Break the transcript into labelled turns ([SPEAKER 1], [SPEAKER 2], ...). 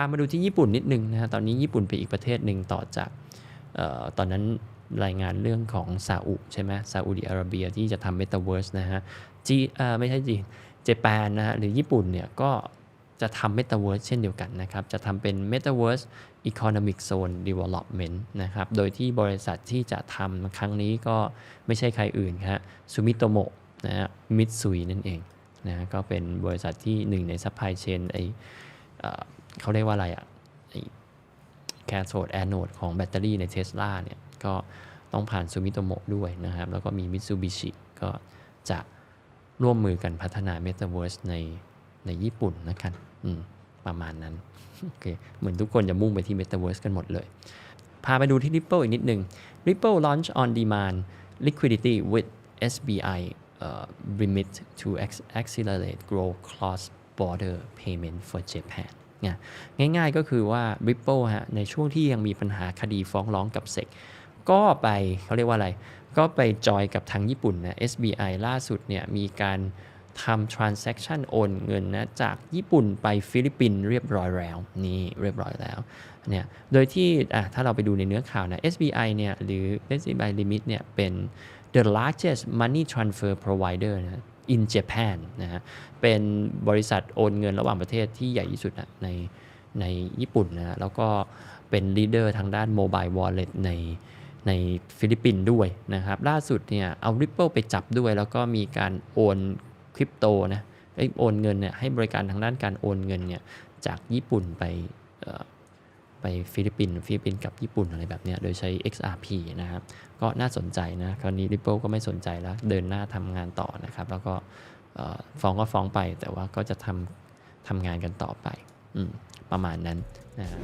[SPEAKER 1] ามาดูที่ญี่ปุ่นนิดนึงนะฮะตอนนี้ญี่ปุ่นเป็นอีกประเทศหนึ่งต่อจากออตอนนั้นรายงานเรื่องของซาอุใช่ไหมซาอุดิอาระเบียที่จะทำเมตาเวิร์สนะฮะจีไม่ใช่จีเจแปนนะฮะหรือญี่ปุ่นเนี่ยก็จะทำเมตาเวิร์สเช่นเดียวกันนะครับ จะทำเป็น Metaverse Economic Zone Development นะครับ โดยที่บริษัทที่จะทำครั้งนี้ก็ไม่ใช่ใครอื่นครับซูมิโตโมะนะฮะมิตซุยนั่นเองนะฮะก็เป็นบริษัทที่หนึ่งในซัพพลายเชนไอ เขาเรียกว่าอะไรอะแคโ o ดแอนโนดของแบตเตอรี่ในเทสลาเนี่ยก็ต้องผ่านซูมิโตโมะด้วยนะครับ แล้วก็มีมิตซูบิชิก็จะร่วมมือกันพัฒนา Metaverse ในในญี่ปุ่นนะครับอืมประมาณนั้นโอเคเหมือนทุกคนจะมุ่งไปที่ Metaverse กันหมดเลย พาไปดูที่ Ripple อีกนิดนึง Ripple launch on demand liquidity with SBI uh, remit to accelerate growth cross border payment for Japan ง่ายๆก็คือว่า Ripple ฮะในช่วงที่ยังมีปัญหาคดีฟ้องร้องกับ SEC ก็ไปเขาเรียกว่าอะไร ก็ไปจอยกับทางญี่ปุ่นนะ SBI ล่าสุดเนี่ยมีการทำ transaction โอนเงินนะจากญี่ปุ่นไปฟิลิปปินส์เรียบร้อยแล้ว นี่เรียบร้อยแล้วเนี่ยโดยที่อะถ้าเราไปดูในเนื้อข่าวนะ SBI เนี่ยหรือ SBI Limit เนี่ยเป็น the largest money transfer provider นะ in Japan นะฮะเป็นบริษัทโอนเงินระหว่างประเทศที่ใหญ่ที่สุดนะในในญี่ปุ่นนะแล้วก็เป็น leader ทางด้าน mobile wallet ในในฟิลิปปินส์ด้วยนะครับ ล่าสุดเนี่ยเอา Ripple ไปจับด้วย แล้วก็มีการโอนคริปโตนะโอนเงินเนี่ยให้บริการทางด้านการโอนเงินเนี่ยจากญี่ปุ่นไป ไปฟิลิปปินส์ฟิลิปปินส์กับญี่ปุ่นอะไรแบบเนี้ยโดยใช้ XRP นะครับก็น่าสนใจนะคราวนี้ Ripple ก็ไม่สนใจแล้ว เดินหน้าทำงานต่อนะครับ แล้วก็ฟ้องก็ฟ้องไปแต่ว่าก็จะทำทำงานกันต่อไปอประมาณนั้นนะครับ